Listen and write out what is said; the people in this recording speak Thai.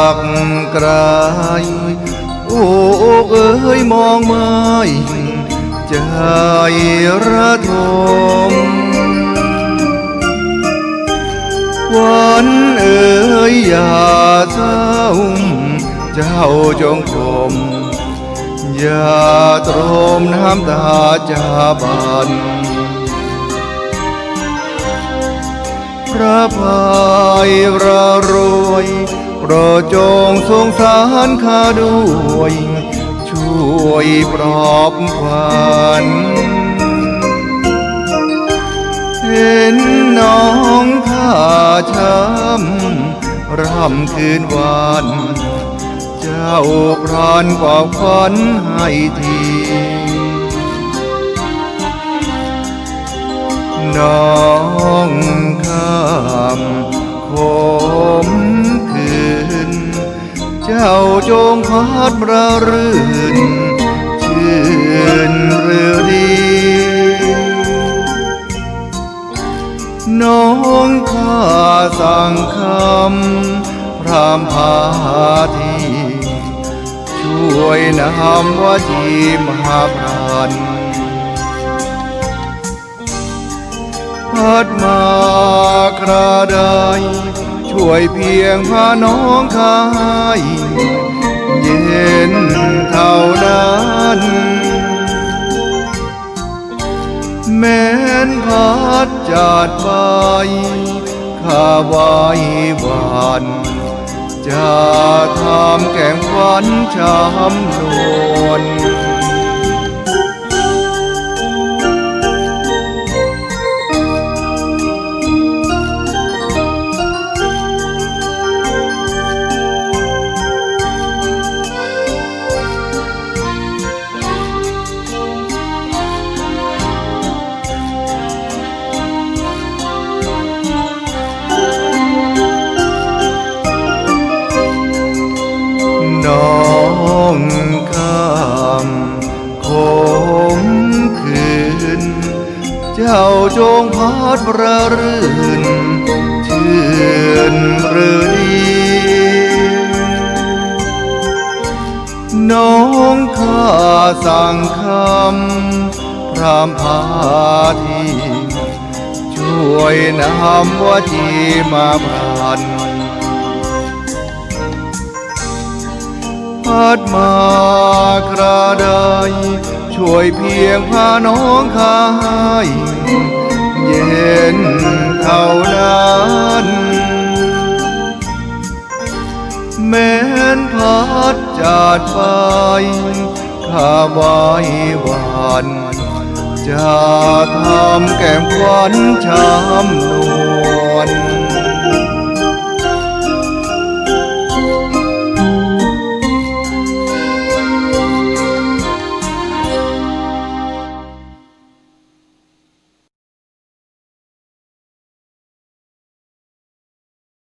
ากกรายโอ้เอ้ยมองไม่ใจระทมวันเอ๋ยอย่าเศร้าเจ้าจงชมอย่าตรมน้ำตาจาบันพระพายระรวย โปรดจงสงสารข้าด้วย ช่วยปลอบขวัญเห็นน้องข้าช้ำร่ำคืนวัน เจ้าพรานกว่าขวัญให้ทีน้องข้ามคมคื เจ้าจงพัดประรื่น ชื่นหรือดี น้องข้าสั่งคำพรามพาทีช่วยนำว่าจีมหาพรานพัดมา วยเพียงพาน้องคาย เย็นเท่านั้น แม้นพัดจาดไปข้าไว้หวานจะทำแก่งควันช้ำนวล น้องข้ามคมคืน เจ้าจงพัดประรื่นชื่นหรือดีน้องข้าสั่งคำพรามพาทีช่วยนำว่าจีมาพัน พัดมาคราใด ช่วยเพียงพาน้องคายเย็นเท่านั้นแม้นพัดจาดไปข้าไว้หวานจะทำแก้มควันช้ำนวล